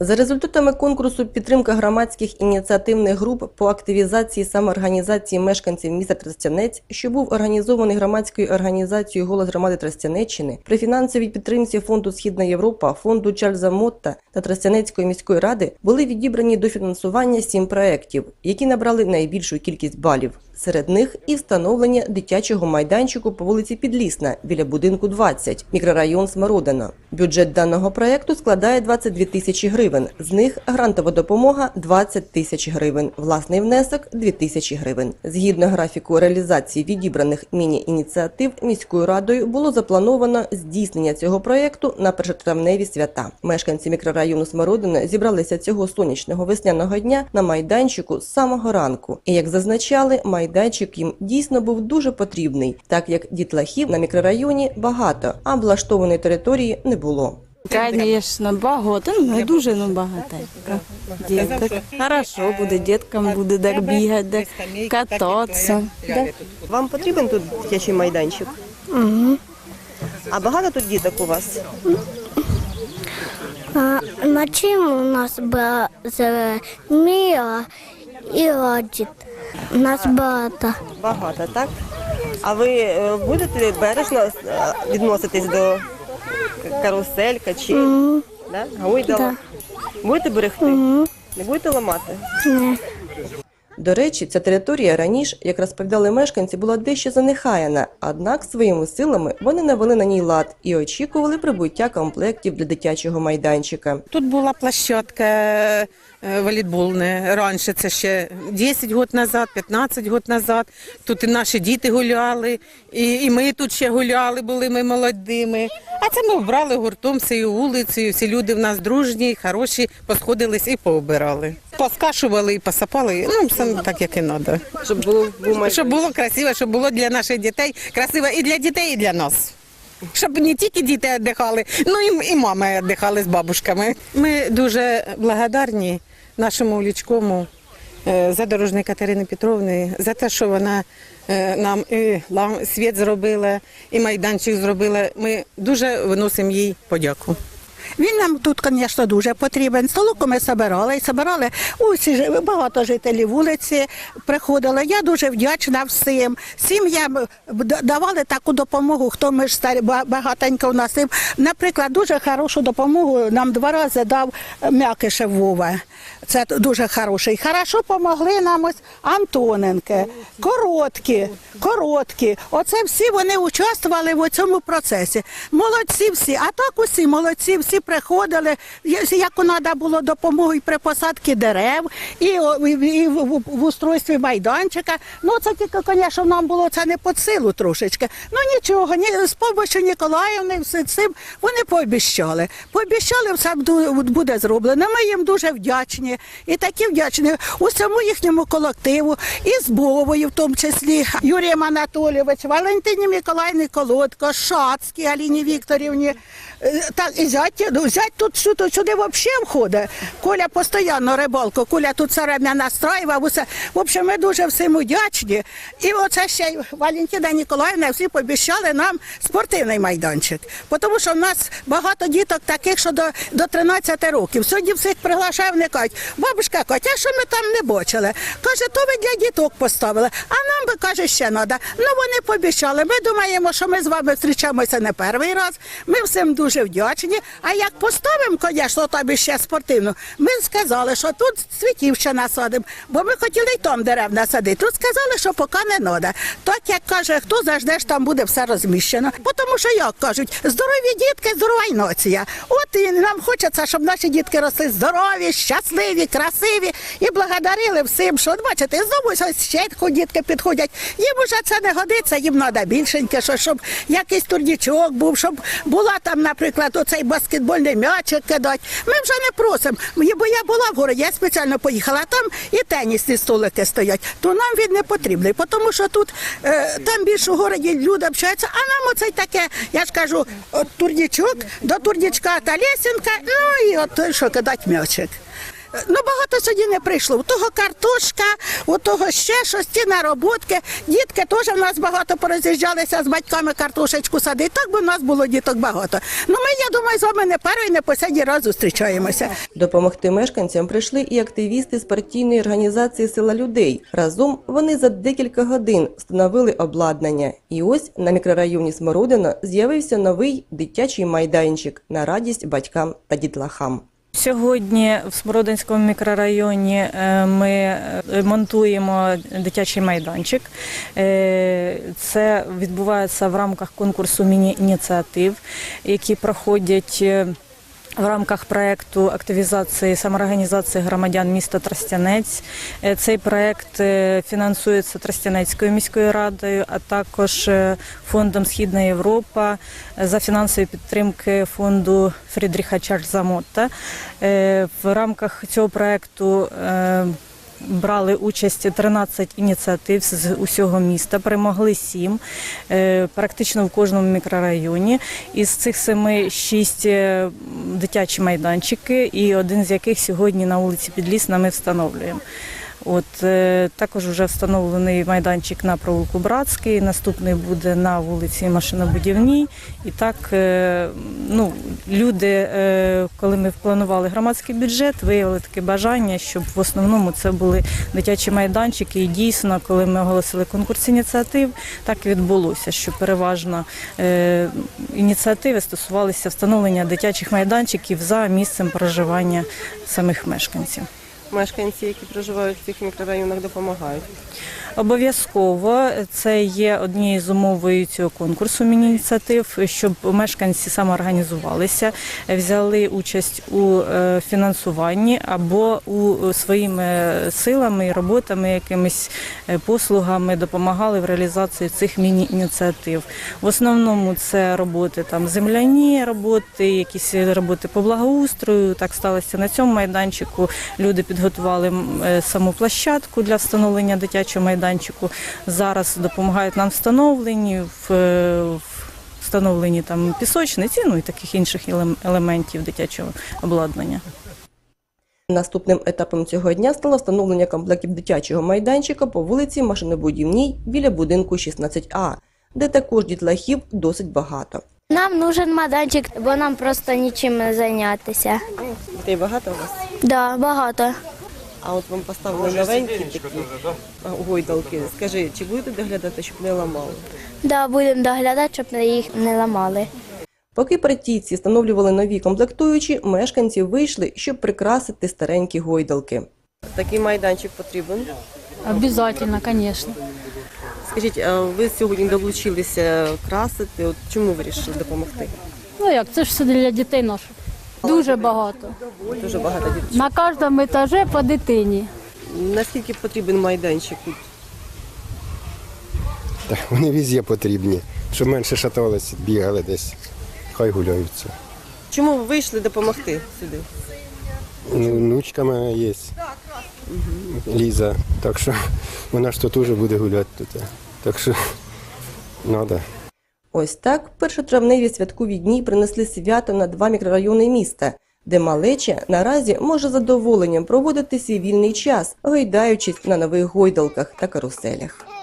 За результатами конкурсу підтримка громадських ініціативних груп по активізації самоорганізації мешканців міста Тростянець, що був організований громадською організацією Голос громади Тростянеччини при фінансовій підтримці фонду Східна Європа, фонду Чарльза Мотта та Тростянецької міської ради були відібрані до фінансування сім проєктів, які набрали найбільшу кількість балів. Серед них і встановлення дитячого майданчику по вулиці Підлісна біля будинку 20, мікрорайон Смородина. Бюджет даного проекту складає 22 тисячі гривень. З них грантова допомога 20 тисяч гривень, власний внесок 2 тисячі гривень. Згідно графіку реалізації відібраних міні-ініціатив міською радою було заплановано здійснення цього проекту на першотравневі свята. Мешканці мікрорайону Смородина зібралися цього сонячного весняного дня на майданчику з самого ранку. І як зазначали, майданчик їм дійсно був дуже потрібний, так як дітлахів на мікрорайоні багато, а облаштованої території не було. Звісно, багато, ну не дуже, ну багатенько. Діток. Хорошо буде, діткам буде де бігати, кататися. Да. Вам потрібен тут дитячий майданчик? Угу. А багато тут діток у вас? А, на чим у нас була Мія і Раджіт? У нас багато. Багато, так? А ви е, будете бережно е, відноситись до каруселька чи Мгм. Да? Гойдала? Да. Будете берегти? Мгм. Не будете ламати? Ні. До речі, ця територія раніше, як розповідали мешканці, була дещо занехаяна, однак своїми силами вони навели на ній лад і очікували прибуття комплектів для дитячого майданчика. Тут була площадка е, волейбольна раніше, це ще 10 років назад, 15 років назад. Тут і наші діти гуляли, і, і ми тут ще гуляли, були ми молодими. А це ми вбрали гуртом всією вулицею, всі люди в нас дружні, хороші, посходились і пообирали. Поскашували і посапали, ну все так, як і треба. Щоб було Щоб було красиво, щоб було для наших дітей красиво і для дітей, і для нас. Щоб не тільки діти віддихали, ну і, і мами віддихали з бабушками. Ми дуже благодарні нашому Лічкому е, задорожній Катерини Петровни за те, що вона е, нам і світ зробила, і майданчик зробила. Ми дуже виносимо їй подяку. Він нам тут, звісно, дуже потрібен. Столоку ми збирали і збирали усі багато жителів вулиці приходили. Я дуже вдячна всім. Сім'ям давали таку допомогу, хто ми ж старі ба- багатенько у нас. Наприклад, дуже хорошу допомогу нам два рази дав м'якише Вова. Це дуже хороший. Хорошо помогли нам ось Антоненки, короткі, короткі. Оце всі вони участвували в цьому процесі. Молодці всі, а так усі молодці, всі приходили, яку треба було допомогу і при посадці дерев, і, в, устройстві майданчика. Ну це тільки, звісно, нам було це не під силу трошечки. Ну нічого, ні, з допомогою Ніколаївни, все цим вони пообіщали. Пообіщали, все буде зроблено. Ми їм дуже вдячні. І такі вдячні усьому їхньому колективу, і з Бовою, в тому числі Юрієм Анатолійович, Валентині Миколаївні Колодко, Шацькій Аліні Вікторівні. Е, Так, і зять, ну, зять тут сюди, сюди взагалі входить. Коля постійно рибалку, Коля тут все время настраював. Усе. В общем, ми дуже всім вдячні. І оце ще й Валентина Ніколаївна всі пообіщали нам спортивний майданчик. Тому що в нас багато діток таких, що до, до 13 років. Сьогодні всіх приглашають, вони кажуть, бабушка Катя, що ми там не бачили? Каже, то ви для діток поставили, а нам би каже, ще треба. Ну вони пообіщали. Ми думаємо, що ми з вами зустрічаємося не перший раз. Ми всім дуже вдячні. А як поставимо, звісно, там ще спортивну, ми сказали, що тут цвітів ще насадимо, бо ми хотіли й там дерев насадити. Тут сказали, що поки не треба. Так як каже, хто завжди там буде все розміщено. Бо Тому що як кажуть, здорові дітки, здорова й нація. От і нам хочеться, щоб наші дітки росли здорові, щасливі, красиві і благодарили всім, що бачите, знову ще дітки підходять. Їм уже це не годиться, їм треба більшеньке, що, щоб якийсь турнічок був, щоб була там, наприклад, оцей баскетбольний м'ячик кидати. Ми вже не просимо. Бо я була в городі, я спеціально поїхала, там і тенісні столики стоять. То нам він не потрібний, тому що тут е, там більше у городі люди общаються, а нам оцей таке, я ж кажу, от турнічок, до турнічка та лесінка, ну і от що кидати м'ячик. Ну багато сьогодні не прийшло. У того картошка, у того ще щось, ті нароботки. Дітки теж в нас багато пороз'їжджалися з батьками картошечку садити. Так би в нас було діток багато. Ну ми, я думаю, з вами не перший, не останній раз зустрічаємося. Допомогти мешканцям прийшли і активісти з партійної організації Сила людей. Разом вони за декілька годин встановили обладнання. І ось на мікрорайоні Смородина з'явився новий дитячий майданчик на радість батькам та дітлахам. Сьогодні в Смородинському мікрорайоні е, ми е, монтуємо дитячий майданчик. Е, Це відбувається в рамках конкурсу міні-ініціатив, які проходять. В рамках проекту активізації самоорганізації громадян міста Тростянець Е, цей проект е, фінансується Тростянецькою міською радою, а також е, фондом Східна Європа за фінансової підтримки фонду Фрідріха Чарльза Мотта. Е, В рамках цього проекту е, брали участь 13 ініціатив з усього міста, перемогли 7, практично в кожному мікрорайоні. Із цих семи шість е, дитячі майданчики, і один з яких сьогодні на вулиці Підлісна ми встановлюємо. От е, також вже встановлений майданчик на провулку Братський. Наступний буде на вулиці Машинобудівній. І так, е, ну люди, е, коли ми планували громадський бюджет, виявили таке бажання, щоб в основному це були дитячі майданчики. І дійсно, коли ми оголосили конкурс ініціатив, так і відбулося, що переважно ініціативи стосувалися встановлення дитячих майданчиків за місцем проживання самих мешканців. Мешканці, які проживають в цих мікрорайонах, допомагають. Обов'язково це є однією з умовою цього конкурсу міні-ініціатив, щоб мешканці самоорганізувалися, взяли участь у е, фінансуванні або у своїми силами роботами, якимись е, послугами допомагали в реалізації цих міні-ініціатив. В основному це роботи там земляні роботи, якісь роботи по благоустрою. Так сталося на цьому майданчику. Люди підготували е, саму площадку для встановлення дитячого майданчику. Зараз допомагають нам встановленні в, е, встановленні там пісочниці, ну і таких інших елементів дитячого обладнання. Наступним етапом цього дня стало встановлення комплектів дитячого майданчика по вулиці Машинобудівній біля будинку 16А, де також дітлахів досить багато. Нам нужен майданчик, бо нам просто нічим не зайнятися. Дітей багато у вас? Да, багато. А от вам поставили новенькі такі гойдалки. Скажи, чи будете доглядати, щоб не ламали? Да, будемо доглядати, щоб їх не ламали. Поки партійці встановлювали нові комплектуючі, мешканці вийшли, щоб прикрасити старенькі гойдалки. Такий майданчик потрібен. Обязательно, конечно. Скажіть, а ви сьогодні долучилися красити? От чому вирішили допомогти? Ну як, це ж все для дітей наших. Дуже багато. Дуже багато дітей. На кожному етажі по дитині. Наскільки потрібен майданчик тут? Так, вони везде потрібні, щоб менше шаталися, бігали десь. Хай гуляються. Чому ви вийшли допомогти сюди? Ну, внучка моя є. Ліза. Так що вона ж тут теж буде гуляти тут. Так що треба. Ось так першотравневі святкові дні принесли свято на два мікрорайони міста, де малеча наразі може задоволенням проводити свій вільний час, гойдаючись на нових гойдалках та каруселях.